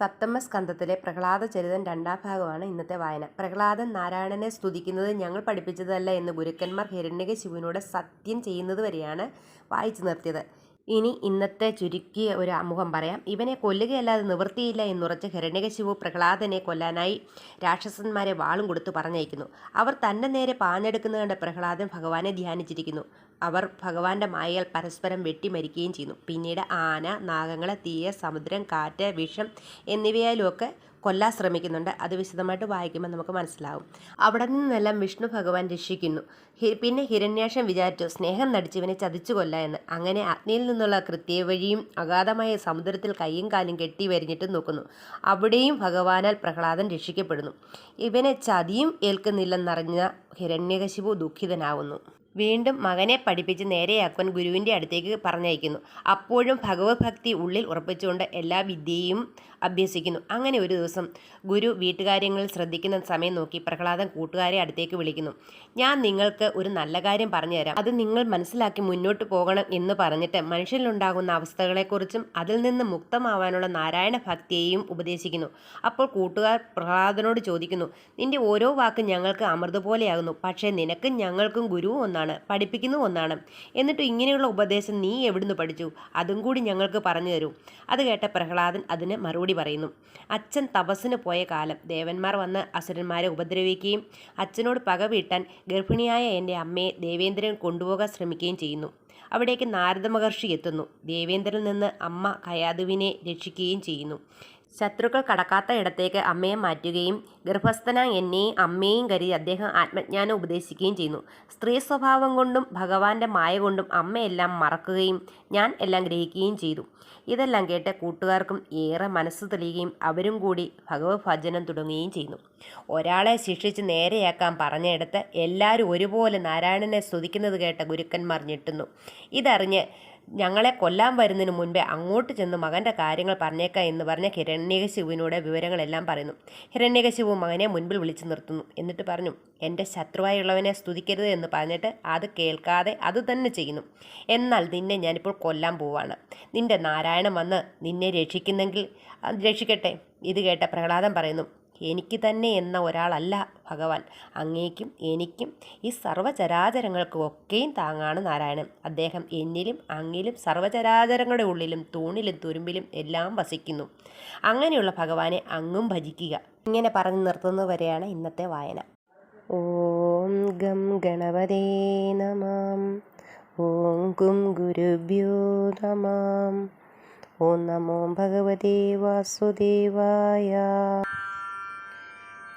സപ്തമ സ്കന്ധത്തിലെ പ്രഹ്ലാദ ചരിതം രണ്ടാം ഭാഗമാണ് ഇന്നത്തെ വായന. പ്രഹ്ലാദൻ നാരായണനെ സ്തുതിക്കുന്നത് ഞങ്ങൾ പഠിപ്പിച്ചതല്ല എന്ന് ഗുരുക്കന്മാർ ഹിരണ്യക ശിവനോട് സത്യം ചെയ്യുന്നത് വരെയാണ് വായിച്ചു നിർത്തിയത്. ഇനി ഇന്നത്തെ ചുരുക്കിയ ഒരു അമുഖം പറയാം. ഇവനെ കൊല്ലുകയല്ലാതെ നിവൃത്തിയില്ല എന്നുറച്ച് ഹിരണ്യകശിവു പ്രഹ്ലാദനെ കൊല്ലാനായി രാക്ഷസന്മാരെ വാളും കൊടുത്ത് പറഞ്ഞയക്കുന്നു. അവർ തന്റെ നേരെ പാഞ്ഞെടുക്കുന്നത് കണ്ട് പ്രഹ്ലാദൻ ഭഗവാനെ ധ്യാനിച്ചിരിക്കുന്നു. അവർ ഭഗവാന്റെ മായയാൽ പരസ്പരം വെട്ടിമരിക്കുകയും ചെയ്യുന്നു. പിന്നീട് ആന നാഗങ്ങളെ തീയ സമുദ്രം കാറ്റ് വിഷം എന്നിവയാലുമൊക്കെ കൊല്ലാൻ ശ്രമിക്കുന്നുണ്ട്. അത് വിശദമായിട്ട് വായിക്കുമ്പോൾ നമുക്ക് മനസ്സിലാവും. അവിടെ നിന്നെല്ലാം വിഷ്ണു ഭഗവാൻ രക്ഷിക്കുന്നു. പിന്നെ ഹിരണ്യാഷം വിചാരിച്ചു സ്നേഹം നടിച്ചവനെ ചതിച്ചു കൊല്ല എന്ന്. അങ്ങനെ അഗ്നിയിൽ നിന്നുള്ള കൃത്യവഴിയും അഗാധമായ സമുദ്രത്തിൽ കൈയും കാലും കെട്ടി വരിഞ്ഞിട്ട് നോക്കുന്നു. അവിടെയും ഭഗവാനാൽ പ്രഹ്ലാദൻ രക്ഷിക്കപ്പെടുന്നു. ഇവനെ ചതിയും ഏൽക്കുന്നില്ലെന്നറിഞ്ഞ ഹിരണ്യകശിപു ദുഃഖിതനാവുന്നു. വീണ്ടും മകനെ പഠിപ്പിച്ച് നേരെയാക്കുവാൻ ഗുരുവിന്റെ അടുത്തേക്ക് പറഞ്ഞയക്കുന്നു. അപ്പോഴും ഭഗവത് ഭക്തി ഉള്ളിൽ ഉറപ്പിച്ചുകൊണ്ട് എല്ലാ വിദ്യയും അഭ്യസിക്കുന്നു. അങ്ങനെ ഒരു ദിവസം ഗുരു വീട്ടുകാര്യങ്ങളിൽ ശ്രദ്ധിക്കുന്ന സമയം നോക്കി പ്രഹ്ലാദൻ കൂട്ടുകാരെ അടുത്തേക്ക് വിളിക്കുന്നു. ഞാൻ നിങ്ങൾക്ക് ഒരു നല്ല കാര്യം പറഞ്ഞു തരാം അത് നിങ്ങൾ മനസ്സിലാക്കി മുന്നോട്ട് പോകണം എന്ന് പറഞ്ഞിട്ട് മനുഷ്യനിലുണ്ടാകുന്ന അവസ്ഥകളെക്കുറിച്ചും അതിൽ നിന്ന് മുക്തമാവാനുള്ള നാരായണ ഭക്തിയെയും ഉപദേശിക്കുന്നു. അപ്പോൾ കൂട്ടുകാർ പ്രഹ്ലാദനോട് ചോദിക്കുന്നു നിന്റെ ഓരോ വാക്കും ഞങ്ങൾക്ക് അമൃത് പോലെയാകുന്നു പക്ഷേ നിനക്കും ഞങ്ങൾക്കും ഗുരുവും ഒന്നാണ് പഠിപ്പിക്കുന്നു ഒന്നാണ്. എന്നിട്ട് ഇങ്ങനെയുള്ള ഉപദേശം നീ എവിടുന്ന് പഠിച്ചു? അതും കൂടി ഞങ്ങൾക്ക് പറഞ്ഞു തരൂ അത് കേട്ട പ്രഹ്ലാദൻ അതിന് മറുപടി പറയുന്നു. അച്ഛൻ തപസ്സിന് പോയ കാലം ദേവന്മാർ വന്ന് അസുരന്മാരെ ഉപദ്രവിക്കുകയും അച്ഛനോട് പക വീട്ടാൻ ഗർഭിണിയായ എന്റെ അമ്മയെ ദേവേന്ദ്രൻ കൊണ്ടുപോകാൻ ശ്രമിക്കുകയും ചെയ്യുന്നു. അവിടേക്ക് നാരദ മഹർഷി എത്തുന്നു. ദേവേന്ദ്രനിൽ നിന്ന് അമ്മ കയാതുവിനെ രക്ഷിക്കുകയും ചെയ്യുന്നു. ശത്രുക്കൾ കടക്കാത്ത ഇടത്തേക്ക് അമ്മയെ മാറ്റുകയും ഗർഭസ്ഥന എന്നെയും അമ്മയെയും കരുതി അദ്ദേഹം ആത്മജ്ഞാനം ഉപദേശിക്കുകയും ചെയ്യുന്നു. സ്ത്രീ സ്വഭാവം കൊണ്ടും ഭഗവാന്റെ മായ കൊണ്ടും അമ്മയെല്ലാം മറക്കുകയും ഞാൻ എല്ലാം ഗ്രഹിക്കുകയും ചെയ്തു. ഇതെല്ലാം കേട്ട് കൂട്ടുകാർക്കും ഏറെ മനസ്സ് തെളിയുകയും അവരും കൂടി ഭഗവത് ഭജനം തുടങ്ങുകയും ചെയ്യുന്നു. ഒരാളെ ശിക്ഷിച്ച് നേരെയാക്കാൻ പറഞ്ഞെടുത്ത് എല്ലാവരും ഒരുപോലെ നാരായണനെ സ്തുതിക്കുന്നത് കേട്ട ഗുരുക്കന്മാർ ഞെട്ടുന്നു. ഇതറിഞ്ഞ് ഞങ്ങളെ കൊല്ലാൻ വരുന്നതിന് മുൻപേ അങ്ങോട്ട് ചെന്ന് മകന്റെ കാര്യങ്ങൾ പറഞ്ഞേക്കാം എന്ന് പറഞ്ഞ ഹിരണ്യകശിപുവിനോട് വിവരങ്ങളെല്ലാം പറയുന്നു. ഹിരണ്യകശിവു മകനെ മുൻപിൽ വിളിച്ചു നിർത്തുന്നു. എന്നിട്ട് പറഞ്ഞു എന്റെ ശത്രുവായുള്ളവനെ സ്തുതിക്കരുത് എന്ന് പറഞ്ഞിട്ട് അത് കേൾക്കാതെ അത് തന്നെ ചെയ്യുന്നു. എന്നാൽ നിന്നെ ഞാനിപ്പോൾ കൊല്ലാൻ പോവാണ്. നിന്റെ നാരായണൻ വന്ന് നിന്നെ രക്ഷിക്കുന്നെങ്കിൽ രക്ഷിക്കട്ടെ? ഇത് കേട്ട പ്രഹ്ലാദൻ പറയുന്നു എനിക്ക് തന്നെ എന്ന ഒരാളല്ല ഭഗവാൻ. അങ്ങേക്കും എനിക്കും ഈ സർവചരാചരങ്ങൾക്കും ഒക്കെയും താങ്ങാണ് നാരായണൻ. അദ്ദേഹം എന്നിലും അങ്ങിലും സർവചരാചരങ്ങളുടെ ഉള്ളിലും തൂണിലും തുരുമ്പിലും എല്ലാം വസിക്കുന്നു. അങ്ങനെയുള്ള ഭഗവാനെ അങ്ങും ഭജിക്കുക. ഇങ്ങനെ പറഞ്ഞു നിർത്തുന്നവരെയാണ് ഇന്നത്തെ വായന. ഓം ഗം ഗണപതേ നമാം. ഓം കും ഗുരുഭ്യോ നമാം. ഓം നമോ ഭഗവതേ വാസുദേവായ.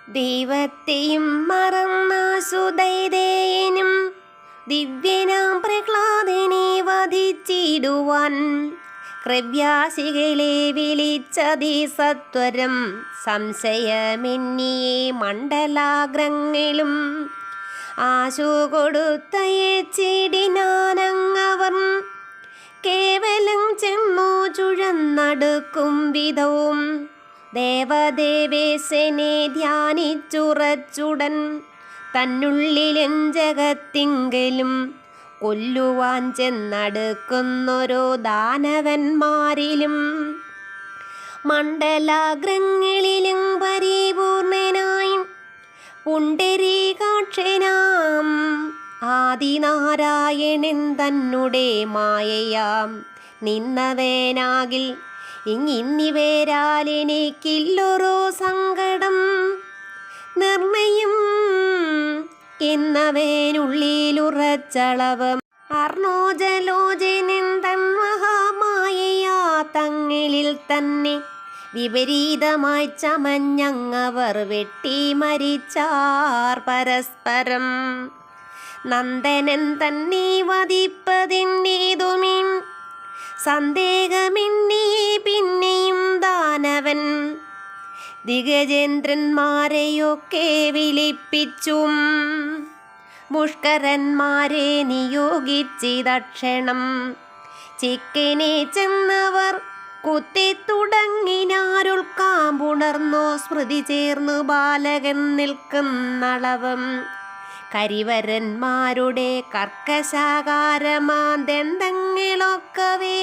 ദൈവത്തെയും മറന്നാസുദൈതേയനും ദിവ്യനാം പ്രഹ്ലാദനെ വധിച്ചിടുവാൻ ക്രവ്യാസികളെ വിളിച്ചതി സത്വരം. സംശയമെന്നിയെ മണ്ഡലാഗ്രങ്ങളും ആശു കൊടുത്തയച്ചിടിനാനങ്ങവർ കേവലം ചെന്നു ചുഴന്നടുക്കും വിധവും ദേവദേവേശനെ ധ്യാനിച്ചുറച്ചുടൻ തന്നുള്ളിലും ജഗത്തിങ്കലും കൊല്ലുവാൻ ചെന്നടുക്കുന്നൊരു ദാനവന്മാരിലും. മണ്ഡലാഗ്രങ്ങളിലും പരിപൂർണനായി പുണ്ടരീകാക്ഷനാം ആദിനാരായണൻ തന്നെ മായയാം നിന്നവേനാകിൽ ഇങ്ങിന്നിവേരാൽ എനിക്കില്ലൊരു സങ്കടം. നിർണയം എന്നവേനുള്ളിലുറച്ചളവ്. അർണോജലോചനന്ദൻ മഹാമായയാ തങ്ങളിൽ തന്നെ വിപരീതമായി ചമഞ്ഞങ്ങവർ വെട്ടി മരിച്ചാർ പരസ്പരം. നന്ദനൻ തന്നെ വധിപ്പതിന്നേതുമീ സന്ദേഹമെന്നേ പിന്നെയും ദാനവൻ. ദിഗജേന്ദ്രന്മാരെയൊക്കെ വിളിപ്പിച്ചും പുഷ്കരന്മാരെ നിയോഗിച്ചിതക്ഷണം. ചിക്കനെ ചെന്നവർ കുത്തിത്തുടങ്ങിനാരുൾക്കാമ്പുണർന്നോ സ്മൃതി ചേർന്നു ബാലകൻ നിൽക്കുന്നളവം. കരിവരന്മാരുടെ കർക്കശാകാരമാന്തങ്ങളൊക്കവേ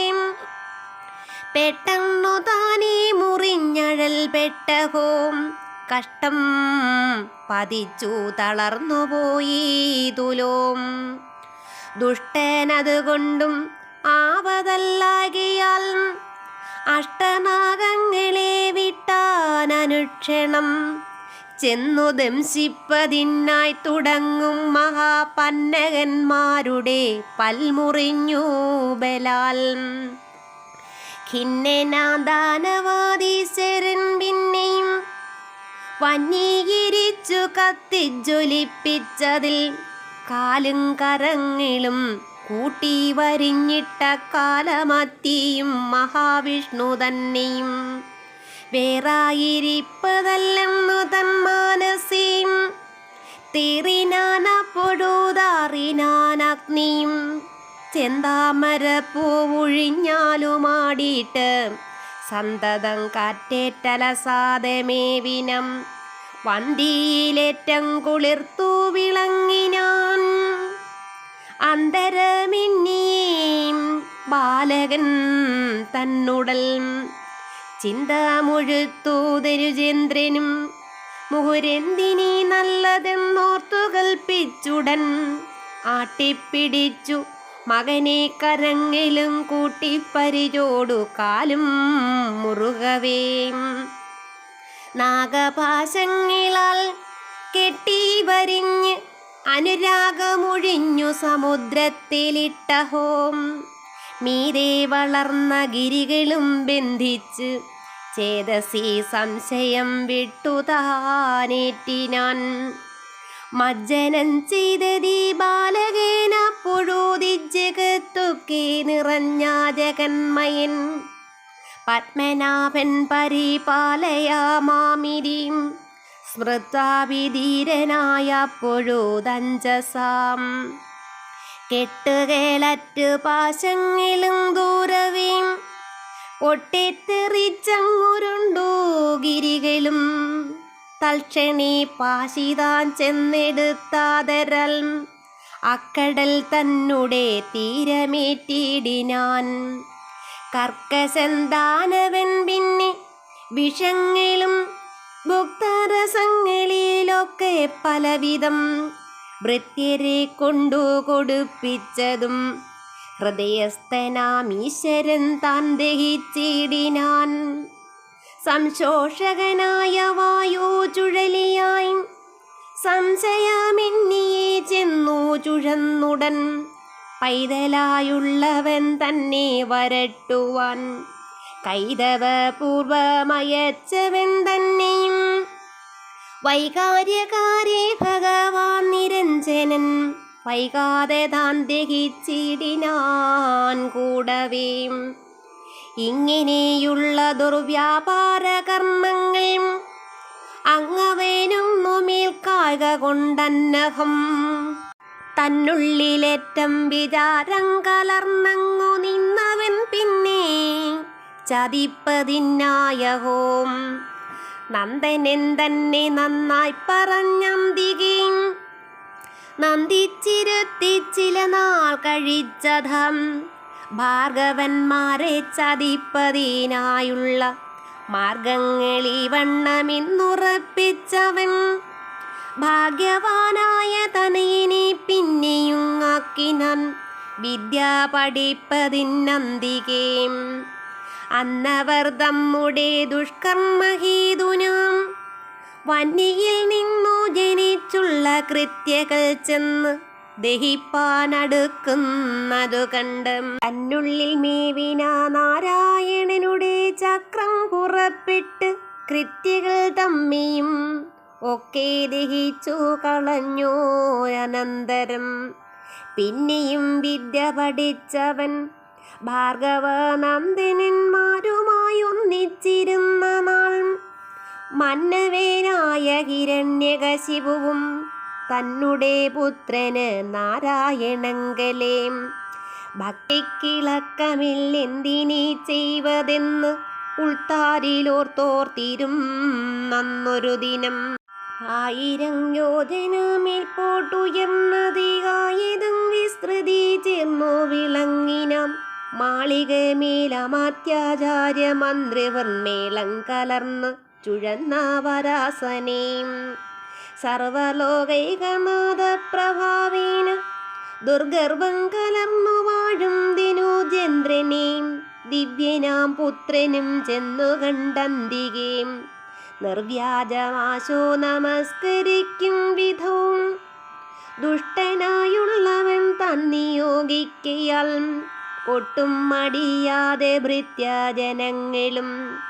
പെട്ടെന്നു താനേ മുറിഞ്ഞഴൽ പെട്ടഹോം കഷ്ടം പതിച്ചു തളർന്നുപോയി തുലോം ദുഷ്ടനതുകൊണ്ടും ആവതല്ലാകിയാൽ അഷ്ടനാഗങ്ങളെ വിട്ടാനനുക്ഷണം. ചെന്നു ദംശിപ്പതിനായി തുടങ്ങും മഹാപന്നകന്മാരുടെ പൽമുറിഞ്ഞു ബലാൽ. ഖിന്നനാദാനവാദീശ്വരൻ പിന്നെയും വന്യീകരിച്ചു കത്തിജ്വലിപ്പിച്ചതിൽ കാലും കരങ്ങളും കൂട്ടി വരിഞ്ഞിട്ട കാലമത്തിയും മഹാവിഷ്ണു തന്നെയും. വേറായിരിപ്പതല്ലെന്നു തൻ മാനസീം. തീറിനാനപ്പൊഴുതാറിനാനഗ്നിയും ചെന്താമര പൂവുഴിഞ്ഞാലുമാടിയിട്ട് സന്തതം കാറ്റേറ്റലസാദമേവിനം വന്തിയിലേറ്റം കുളിർത്തു വിളങ്ങിനാൻ. അന്തരമിന്നിയും ബാലകൻ തന്നുടൽ ചിന്താമുഴുത്തൂതരുചന്ദ്രനും മുഹുരെന്തിനി നല്ലതെന്നോർത്തു കൽപ്പിച്ചുടൻ ആട്ടിപ്പിടിച്ചു മകനെ കരങ്ങിലും കൂട്ടിപ്പരിചോടു കാലും മുറുകവേ. നാഗപാശങ്ങളാൽ കെട്ടി വരിഞ്ഞ് അനുരാഗമൊഴിഞ്ഞു സമുദ്രത്തിലിട്ടഹോം മീരെ വളർന്ന ഗിരികളും ബന്ധിച്ച് ചേതസി സംശയം വിട്ടുതാനേറ്റിനാൻ. മജ്ജനം ചെയ്തതീ ബാലകേന പൊഴുതി ജഗത്തൊക്കെ നിറഞ്ഞ ജഗന്മയൻ. പത്മനാഭൻ പരിപാലയാമാമിരിം സ്മൃതാവിധീരനായ പൊഴുതഞ്ചസാം. കെട്ടുകേളറ്റ് പാശങ്ങിലും ദൂരവീം. പൊട്ടിത്തെറിച്ചങ്ങുരുണ്ടു ഗിരികളും തൽക്ഷണി പാശിതാൻ ചെന്നെടുത്താതരൽ. അക്കടൽ തന്നെ തീരമേറ്റിടിനാൻ. കർക്കശന്താനവൻ പിന്നെ വിഷങ്ങളും ഭുക്തരസങ്ങളിലൊക്കെ പലവിധം. ഭൃത്യരെ കൊണ്ടു കൊടുപ്പിച്ചതും ഹൃദയസ്ഥനാമീശ്വരൻ താൻ ദഹിച്ചിടിനാൻ. സംശോഷകനായ വായോ ചുഴലിയായി സംശയമെന്നിയെ ചെന്നു ചുഴന്നുടൻ പൈതലായുള്ളവൻ തന്നെ വരട്ടുവാൻ. കൈതവ പൂർവമയച്ചവൻ തന്നെയും വൈകാര്യകാരി ഭഗവാൻ നിരഞ്ജനൻ വൈകാതെ താൻ ദഹിച്ചിടിനാൻ കൂടവേ. ഇങ്ങനെയുള്ള ദുർവ്യാപാര കർമ്മങ്ങൾ അങ്ങവേനും മേൽക്കാക കൊണ്ടന്നഹം. തന്നുള്ളിലേറ്റം വിചാരം കലർന്നങ്ങു നിന്നവൻ പിന്നെ ചതിപ്പതിനായഹോം നന്ദനൻ തന്നെ നന്നായി പറഞ്ഞന്തികയും നന്ദിച്ചിരുത്തി ചില നാൾ കഴിച്ചതം. ഭാർഗവന്മാരെ ചതിപ്പതിനായുള്ള മാർഗങ്ങളി വണ്ണമിന്നുറപ്പിച്ചവൻ. ഭാഗ്യവാനായ തനയിനെ പിന്നെയും ആക്കിനാൻ വിദ്യ പഠിപ്പതിനന്തികേം അന്നവർ തമ്മുടെ ദുഷ്കർമ്മഹീതുനാം വന്യയിൽ നിന്നു ജനിച്ചുള്ള കൃത്യകൾ ചെന്ന് ദഹിപ്പാനടുക്കുന്നതു കണ്ട്. തന്നുള്ളിൽ മേവിന നാരായണനുടെ ചക്രം പുറപ്പെട്ട് കൃത്യകൾ തമ്മിയും ഒക്കെ ദഹിച്ചു കളഞ്ഞോ അനന്തരം. പിന്നെയും വിദ്യ പഠിച്ചവൻ ഭാർഗവനന്ദനന്മാരുമായി ഒന്നിച്ചിരുന്ന നാൾ മന്നവേനായ ഹിരണ്യകശിപുവും തന്നുടെ പുത്രന് നാരായണങ്കലേം. ഭക്തിക്കിളക്കമില്ലെന്തിനീ ചെയ്വതെന്ന് ഉൾത്താരിലോർത്തോർത്തിരും നന്നൊരു ദിനം. ആയിരം യോജനമിൽ പോട്ടുയർന്നതികായതും വിസ്തൃതി ചേർന്നു വിളങ്ങിനാം. മാളികമേലമാത്യാചാര്യ മന്ത്രിവർമേളം കലർന്ന് ചുഴന്നവരാസനേം. സർവലോകൈകനാഥ പ്രഭാവേന ദുർഗർഭം കലർന്നു വാഴും ദിനോജേന്ദ്രനേം ദിവ്യനാം പുത്രനും ചെന്നു കണ്ടന്തികേം. നിർവ്യാജമാശോ നമസ്കരിക്കും വിധവും. ദുഷ്ടനായുള്ളവൻ തന്നിയോഗിക്കയാൽ ഒട്ടും മടിയാതെ ഭൃത്യജനങ്ങളും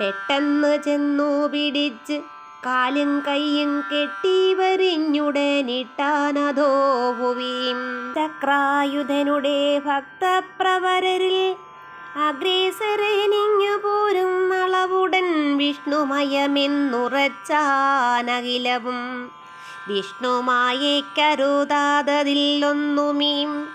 പെട്ടെന്ന് ചെന്നു പിടിച്ച് കാലും കൈയും കെട്ടി വരിഞ്ഞുടനിട്ടാനതോ ഭുവിയും ചക്രായുധനുടെ ഭക്തപ്രവരരിൽ അഗ്രേസരനിങ്ങു പോരും നളവുടൻ വിഷ്ണുമയമെന്നുറച്ചാനകിലവും. വിഷ്ണുമായി കരുതാതതില്ലൊന്നുമീം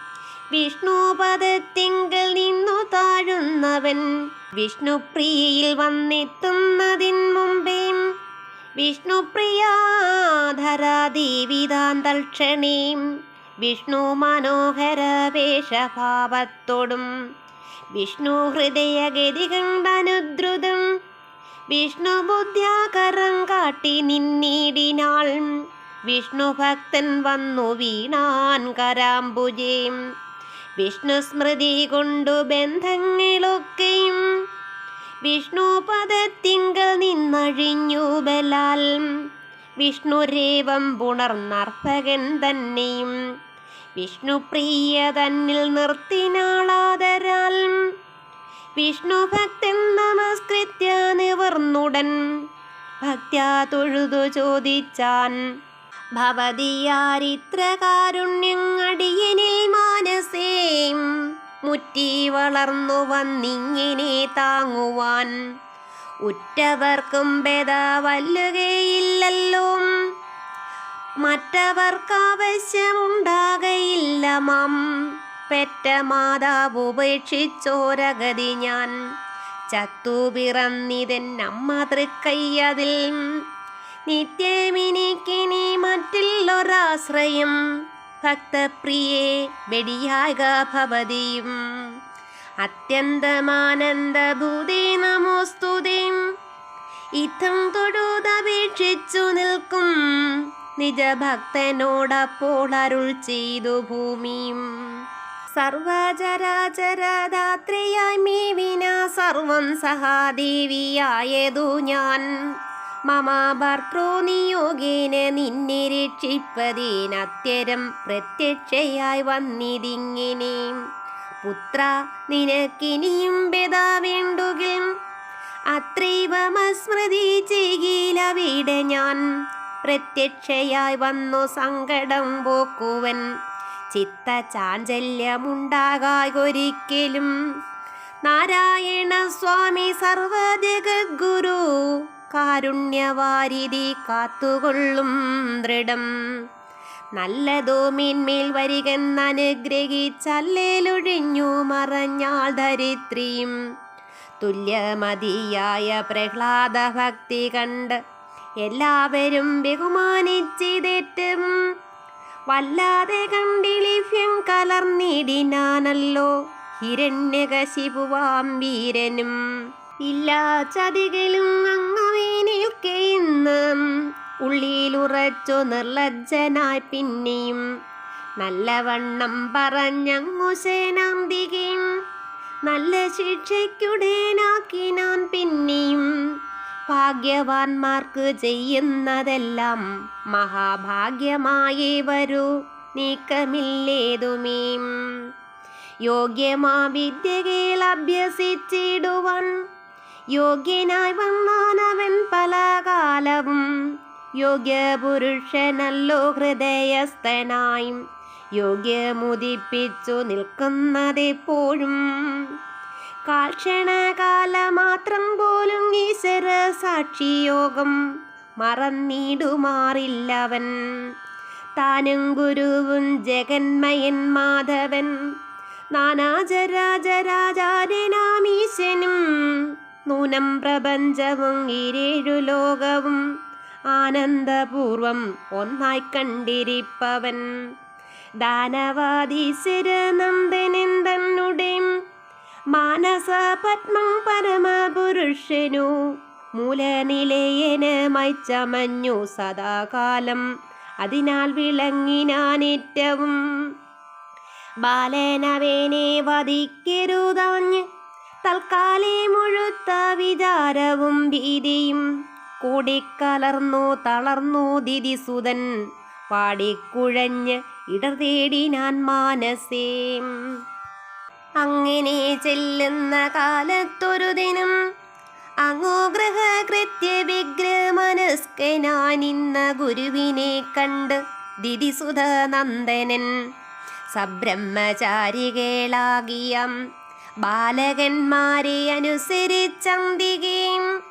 വിഷ്ണുപദത്തിങ്കിൽ നിന്നു താഴുന്നവൻ വിഷ്ണുപ്രിയയിൽ വന്നെത്തുന്നതിൻ മുമ്പേ വിഷ്ണുപ്രിയാധരാദേവിതാന്തൽക്ഷണീം വിഷ്ണു മനോഹര വേഷഭാവത്തോടും വിഷ്ണു ഹൃദയഗതി കണ്ടനുദ്രുതം വിഷ്ണു ബുദ്ധ്യാകരം കാട്ടി നിന്നീടിനാൾ വിഷ്ണു ഭക്തൻ വന്നു വീണാൻ കരാംബുജേം വിഷ്ണു സ്മൃതി കൊണ്ടു ബന്ധങ്ങളൊക്കെയും വിഷ്ണു പദത്തിങ്കൽ നിന്നഴിഞ്ഞു ബലാൽ. വിഷ്ണുരേവം പുണർന്നർത്തകൻ തന്നെയും. വിഷ്ണുപ്രിയ തന്നിൽ നിർത്തിനാളാതരാൽ വിഷ്ണു ഭക്തൻ നമസ്കൃത്യ നിവർന്നുടൻ. ഭക്ത്യാ തൊഴുതു ചോദിച്ചാൻ. ഭവതിയാരിത്രകാരുണ്യങ്ങടിയനിൽ മാനസേം. മുറ്റി വളർന്നു വന്നിങ്ങിനെ താങ്ങുവാൻ. ഉറ്റവർക്കും ഭേദ വല്ലുകയില്ലല്ലോ. മറ്റവർക്കാവശ്യമുണ്ടാകയില്ല മാം. പെറ്റ മാതാവ് ഉപേക്ഷിച്ചോരഗതി ഞാൻ. ചത്തു അമ്മ തൃക്കയ്യതിൽ. നിത്യമിനിക്കിനി മറ്റുള്ളൊരാശ്രയം ഭക്തപ്രിയേ വെടിയാക ഭവതിയും നമോസ്തുതിയും നമോസ്തുതേം ഇത്തം തൊഴുതപേക്ഷിച്ചു നിൽക്കും നിജഭക്തനോടപ്പോൾ അരുൾ ചെയ്തു ഭൂമിയും സർവചരാചരദാത്രിയായി മീവിന സർവം സഹാദേവിയായതു ഞാൻ. മമ ഭർത്തൃനിയോഗേന നിന്നെ രക്ഷിപ്പതിനത്യരം പ്രത്യക്ഷയായി വന്നിതിങ്ങനെ. പുത്ര നിനക്കിനിയും ബെത വേണ്ടുകിൽ. അത്രൈവമസ്മൃതി ചെയ്യിലവിടെ ഞാൻ. പ്രത്യക്ഷയായി വന്നു സങ്കടം പോക്കുവൻ. ചിത്ത ചാഞ്ചല്യമുണ്ടാകായൊരിക്കലും നാരായണ സ്വാമി സർവജഗദ്ഗുരു കാരുണ്യവാരിധി കാത്തുകൊള്ളും ദൃഢം. നല്ലതോ മേന്മേൽ വരികെന്നനുഗ്രഹിച്ചല്ലേലൊഴിഞ്ഞു മറഞ്ഞാൾ ധരിത്രിയും തുല്യമതിയായ പ്രഹ്ലാദ ഭക്തി കണ്ട് എല്ലാവരും ബഹുമാനിച്ചിതേറ്റും. വല്ലാതെ കണ്ടിലിഫ്യം കലർന്നിടിനാനല്ലോ ഹിരണ്യകശിപുവാം വീരനും. ഇല്ലാ ചതികളും അങ്ങവേനേൽക്കെ ഇന്ന് ഉള്ളിലുറച്ചു നിർലജ്ജനായി പിന്നെയും നല്ലവണ്ണം പറഞ്ഞങ്ങു സേനാന്തികയും നല്ല ശിക്ഷയ്ക്കുടേനാക്കി ഞാൻ പിന്നെയും ഭാഗ്യവാന്മാർക്ക് ചെയ്യുന്നതെല്ലാം മഹാഭാഗ്യമായേ വരൂ നീക്കമില്ലേതുമീം. യോഗ്യമാ വിദ്യകൾ അഭ്യസിച്ചിടുവാൻ യോഗ്യനായി വന്നാനവൻ കാലവും യോഗ്യപുരുഷനല്ലോ ഹൃദയസ്ഥനായും യോഗ്യമുദിപ്പിച്ചു നിൽക്കുന്നതെപ്പോഴും. കാൽക്ഷണകാലമാത്രം പോലും ഈശ്വര സാക്ഷിയോഗം മറന്നിടുമാറില്ലവൻ. താനും ഗുരുവും ജഗന്മയൻ മാധവൻ. നാനാചരാചരാചാര്യനാമീശനും നൂനം പ്രപഞ്ചവും ഇരേഴു ലോകവും. ആനന്ദപൂർവം ഒന്നായി കണ്ടിരിപ്പവൻ. ദാനവാദീശ്വര നന്ദനൻ തന്നുടേം മാനസ പത്മം പരമപുരുഷനു. മൂലനിലയനമായി ചമഞ്ഞു സദാകാലം. അതിനാൽ വിളങ്ങിനാനേറ്റവും ബാലനവേനെ വധിക്കരുതാഞ്ഞ് തൽക്കാലേ മുഴുത്ത വിചാരവും ഭീതിയും കൂടിക്കലർന്നു തളർന്നു ദിതിസുതൻ പാടിക്കുഴഞ്ഞ് ഇടർ തേടി ഞാൻ മാനസേ. അങ്ങനെ ചെല്ലുന്ന കാലത്തൊരു ദിനം അങ്ങോ ഗ്രഹകൃത്യ വിഗ്രഹമനസ്കനാനിന്ന ഗുരുവിനെ കണ്ട് ദിതിസുധ നന്ദനൻ സബ്രഹ്മചാരികളാകിയം ബാലകന്മാരെ അനുസരിച്ചന്തികയും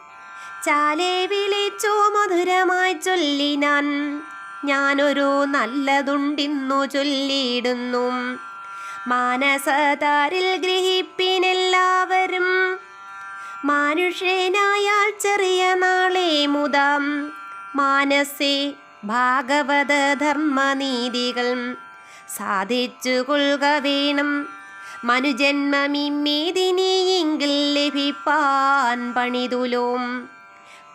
ചാലെ വിളിച്ചു മധുരമായി ചൊല്ലിനാൻ ഞാനൊരു നല്ലതുണ്ടിന്നു ചൊല്ലിയിടുന്നു. മാനസതാരിൽ ഗ്രഹിപ്പിനെല്ലാവരും. മാനുഷ്യനായാൽ ചെറിയ നാളെ മുതാം. മാനസേ ഭാഗവത ധർമ്മനീതികൾ സാധിച്ചു കൊള്ളുക വേണം. മനുജന്മമിമ്മേതിനിയെങ്കിൽ ലഭിപ്പാൻ പണിതുലോം.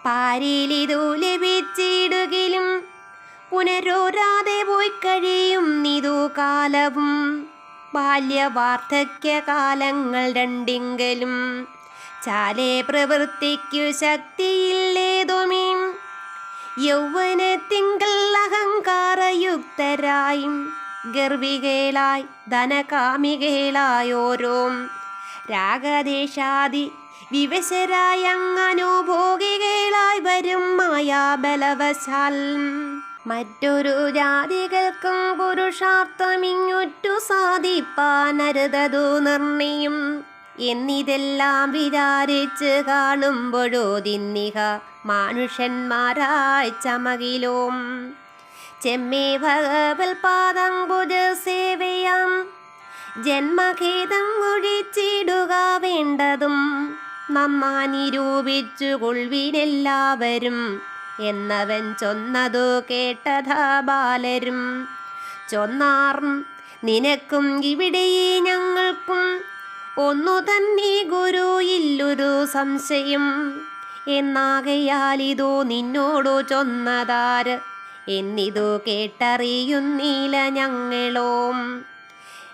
പാരിലിതു ലഭിച്ചിടുകിലും പുനരോരാതെ പോയി കഴിയും നിതു കാലവും. ബാല്യവാർദ്ധക്യ കാലങ്ങൾ രണ്ടിങ്കലും ചാലേ പ്രവൃത്തിക്കു ശക്തിയില്ലേതുമേം. യൗവനത്തിങ്കൽ അഹങ്കാരയുക്തരായും ഗർവികളായി ധനകാമികളായോരോം. രാഗദേശാദി വിവശരായ അങ്ങനുഭോഗികളായി വരും മായാബലവശാൽ. മറ്റൊരു ജാതികൾക്കും പുരുഷാർത്ഥമിങ്ങുറ്റു സാധിപ്പാനരുതതു നിർണയം. എന്നിതെല്ലാം വിചാരിച്ച് കാണുമ്പോഴോ ദിന്നിഹ മനുഷ്യന്മാരായ ചമകിലോം. ചെമ്മേ ഭഗവൽ പാദംബുജ സേവയാം. ജന്മഖേദം ഒഴിച്ചിടുക വേണ്ടതും നന്നാ നിരൂപിച്ചു കൊൾവിനെല്ലാവരും എന്നവൻ ചൊന്നതു കേട്ടതാ ബാലരും. ചൊന്നാർ നിനക്കും ഇവിടെ ഞങ്ങൾക്കും ഒന്നു തന്നെ ഗുരു ഇല്ലൊരു സംശയം. എന്നാകയാൽ ഇതോ നിന്നോടു ചൊന്നതാര് എന്നിതു കേട്ടറിയുന്നില്ല ഞങ്ങളോം.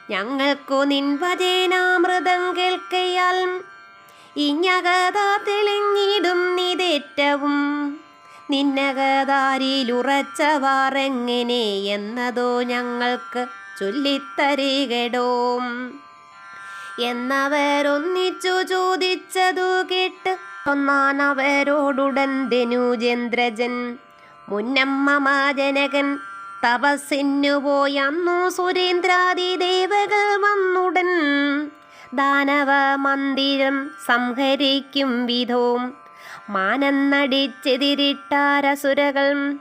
ഞങ്ങൾക്കു നിൻവചനാമൃതം കേൾക്കയാൽ ഇഞ്ഞകഥ തെളിഞ്ഞിടും നിതേറ്റവും. നിന്നകതാരിലുറച്ചവാറെങ്ങനെ എന്നതോ ഞങ്ങൾക്ക് ചൊല്ലിത്തരികടോം. എന്നവരൊന്നിച്ചു ചോദിച്ചതു കേട്ട് ഒന്നാൻ അവരോടുടൻ ധനുജേന്ദ്രജൻ മുന്നമ്മമാജനകൻ തപസ്സിനു പോയന്നു സുരേന്ദ്രാദി ദേവകൾ വന്നുടൻ. ദാനവ മന്ദിരം സംഹരിക്കും വിധവും. മാനന്നടിച്ചെതിരിട്ടാരസുരകൾ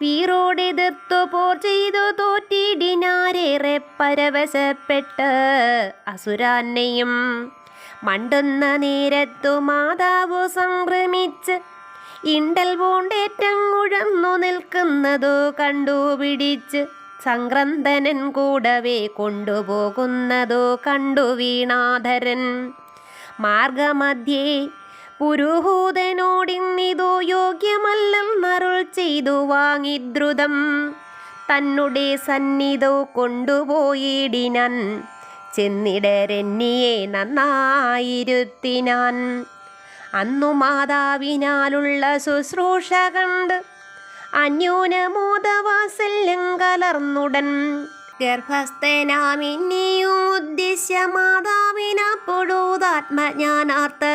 വീറോടെതിർത്തു പോർ ചെയ്തു തോറ്റിടിനാരേറെ പരവശപ്പെട്ട് അസുരാന്നെയും മണ്ടുന്ന നേരത്തു മാതാവ് സംക്രമിച്ച് ഇണ്ടൽ പൂണ്ടേറ്റങ്ങുഴന്നു നിൽക്കുന്നതു കണ്ടുപിടിച്ച് സംക്രന്ദനൻ കൂടവേ കൊണ്ടുപോകുന്നതു കണ്ടു വീണാധരൻ മാർഗമധ്യേ പുരുഹൂതനോടിന്നിതു യോഗ്യമല്ലെന്നരുൾ ചെയ്തു വാങ്ങിദ്രുതം. തന്നുടെ സന്നിധു കൊണ്ടുപോയിടിനൻ. ചെന്നിടരെന്നിയെ നന്നായിരുത്തിനാൻ. അന്നു മാതാവിനാലുള്ള ശുശ്രൂഷ കണ്ട് അന്യൂനമോദവാസല്യം കലർന്നുടൻ. ഗർഭസ്ഥനാമിന്നിയും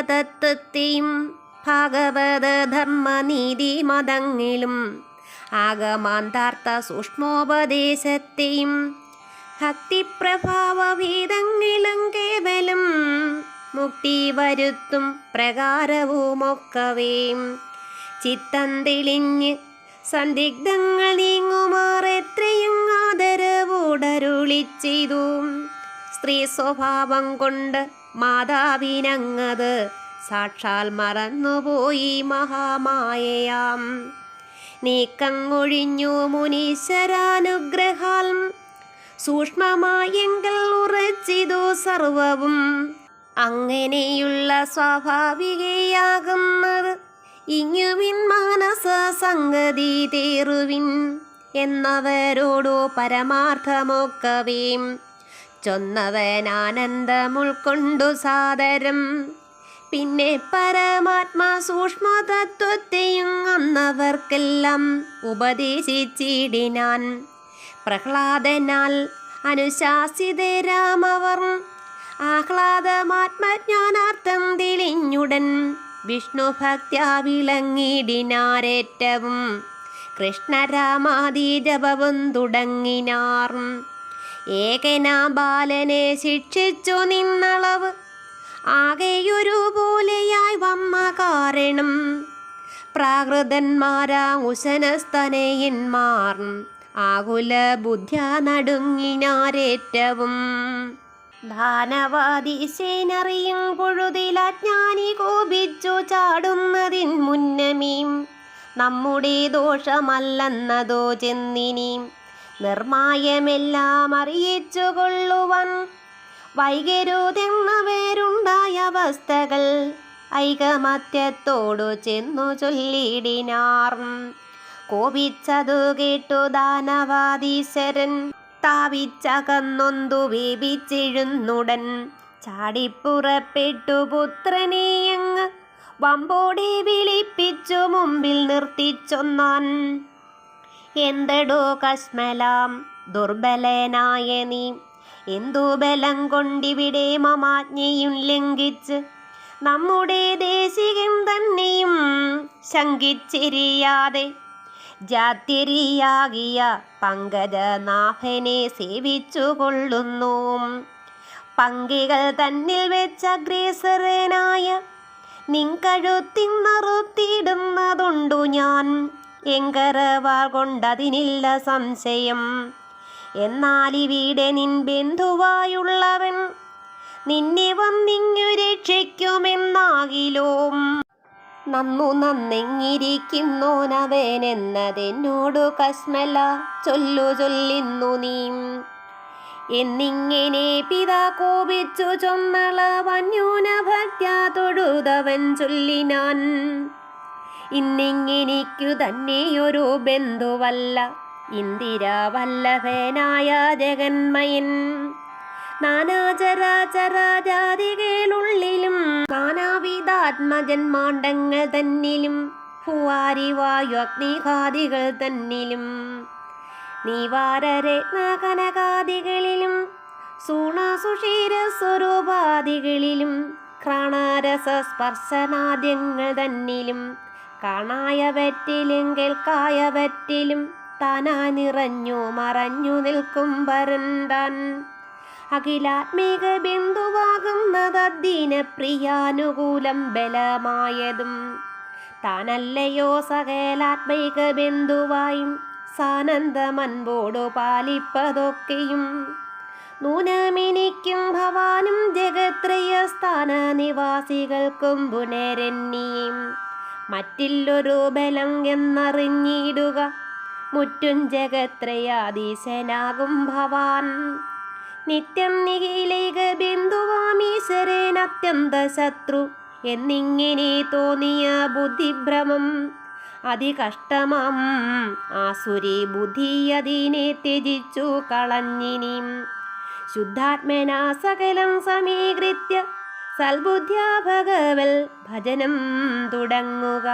തത്വത്തെയും ഭാഗവത ധർമ്മനീതി മതങ്ങളും ആഗമാന്താർത്ഥ സൂക്ഷ്മോപദേശത്തെയും ഭക്തിപ്രഭാവഭേദങ്ങളും കേവലം മുക്തി വരുത്തും പ്രകാരവുമൊക്കവേ. ചിത്തം തെളിഞ്ഞ് സന്ദിഗ്ധങ്ങൾ നീങ്ങുമാറെത്രയും ആദരവോടരുളി ചെയ്തു സ്ത്രീ സ്വഭാവം കൊണ്ട് മാതാവിനങ്ങത് സാക്ഷാൽ മറന്നുപോയി മഹാമായയാം. നീക്കങ്ങൊഴിഞ്ഞു മുനീശ്വരാനുഗ്രഹാൽ സൂക്ഷ്മമായെങ്കിൽ ഉറച്ചിതു സർവവും. അങ്ങനെയുള്ള സ്വാഭാവികയാകുന്നത് ഇങ്ങുവിൻ മാനസ സംഗതി തേറുവിൻ എന്നവരോടു പരമാർത്ഥമൊക്കവേം. ആനന്ദം സാദരം. പിന്നെ പരമാത്മാ സൂക്ഷ്മതത്വത്തെയും അന്നവർക്കെല്ലാം ഉപദേശിച്ചിടിനാൻ. പ്രഹ്ലാദനാൽ അനുശാസിതരാമവർ ആഹ്ലാദമാത്മജ്ഞാനാർത്ഥം തെളിഞ്ഞുടൻ വിഷ്ണു ഭക്ത്യാ വിളങ്ങിടിനാരേറ്റവും കൃഷ്ണരാമാദി ജപവും തുടങ്ങിനാർ. ഏകനാ ബാലനെ ശിക്ഷിച്ചു നിന്നളവ് ആകെയൊരു പോലെയായി വന്ന കാരണം പ്രാകൃതന്മാരാ ഉശനസ്തനയന്മാർ ആകുല ബുദ്ധ്യ നടുങ്ങിനാരേറ്റവും ധാനവാദി സേനറിയും പൊഴുതിലജ്ഞാനി കോപിച്ചു ചാടുന്നതിൻ മുന്നമീം. നമ്മുടെ ദോഷമല്ലെന്നതോ ചെന്നിനീം. നിർമായമെല്ലാം അറിയിച്ചു കൊള്ളുവൻ വൈകരുതെന്നവരുണ്ടായ അവസ്ഥകൾ ഐകമത്യത്തോടു ചെന്നു ചൊല്ലിടിനാർ കോപിച്ചതു കേട്ടു ദാനവാദീശ്വരൻ താവിച്ചകന്നൊന്തു വേപിച്ചെഴുന്നുടൻ. ചാടിപ്പുറപ്പെട്ടു പുത്രനെയങ്ങ് വമ്പോടെ വിളിപ്പിച്ചു മുമ്പിൽ നിർത്തിച്ചൊന്നാൻ. എന്തടോ കശ്മലാം ദുർബലനായ നീ. എന്തു ബലം കൊണ്ടിവിടെ മമാജ്ഞയും ലംഘിച്ച് നമ്മുടെ ദേശികൻ തന്നെയും ശങ്കിച്ചിരിയാതെ. ജാത്യരിയാകിയ പങ്കജനാഭനെ സേവിച്ചു കൊള്ളുന്നു പങ്കികൾ തന്നിൽ വെച്ച അഗ്രേസരനായ നിങ്കഴുത്തിന്നറുത്തിടുന്നതുണ്ടു ഞാൻ. എങ്കരവാൾ കൊണ്ടതിനില്ല സംശയം. എന്നാൽ ഇവിടെ നിൻ ബന്ധുവായുള്ളവൻ നിന്നെ വന്നിങ്ങു രക്ഷിക്കുമെന്നാകിലോ. നന്നു നന്നെങ്ങിരിക്കുന്നോനവനെന്നതെന്നോടു കസ്മല ചൊല്ലു ചൊല്ലിന്നു നീ. എന്നിങ്ങനെ പിതാ കോപിച്ചു ചൊന്നള വന്യൂന ഭക്ത്യ തൊഴുതവൻ ചൊല്ലിനാൻ ഇന്നിങ്ങനിക്കു തന്നെയൊരു ബന്ധുവല്ല ഇന്ദിരാവല്ലഭനായ ജഗന്മയൻ. നാനാചരാചരാജാതികളുള്ളിലും നാനാവിധാത്മജന്മാണ്ടങ്ങൾ തന്നിലും ഭൂവാരിവായു അഗ്നിഹാദികൾ തന്നിലും നീവാരരത്നാകനകാദികളിലും സൂണസുഷീര സ്വരൂപാദികളിലും ക്രാണാരസസ്പർശനാദ്യങ്ങൾ തന്നിലും കാണായവറ്റിലും കേൾക്കായവറ്റിലും താനാ നിറഞ്ഞു മറഞ്ഞു നിൽക്കും വരൻ താൻ അഖിലാത്മിക ബിന്ദുവാകുന്നത് പ്രിയാനുകൂലം ബലമായതും. താനല്ലയോ സകലാത്മൈക ബിന്ദുവായും സാനന്ദമൻപോടു പാലിപ്പതൊക്കെയും നൂനമിനിക്കും ഭവാനും ജഗത്രയസ്ഥാന നിവാസികൾക്കും പുനരന്യം മറ്റില്ലൊരു ബലം എന്നറിഞ്ഞിടുക. മുറ്റും ജഗത്രയാധീശനാകും ഭവാൻ. നിത്യം നിഖിലേക ബിന്ദുവാമീശ്വരൻ അത്യന്ത ശത്രു എന്നിങ്ങനെ തോന്നിയ ബുദ്ധിഭ്രമം. അതികഷ്ടമം ആസുരി ബുദ്ധി അതിനെ ത്യജിച്ചു കളഞ്ഞിനി. ശുദ്ധാത്മന സകലം സമീകൃത്യ സൽബുദ്ധ്യാ ഭഗവൽ ഭജനം തുടങ്ങുക.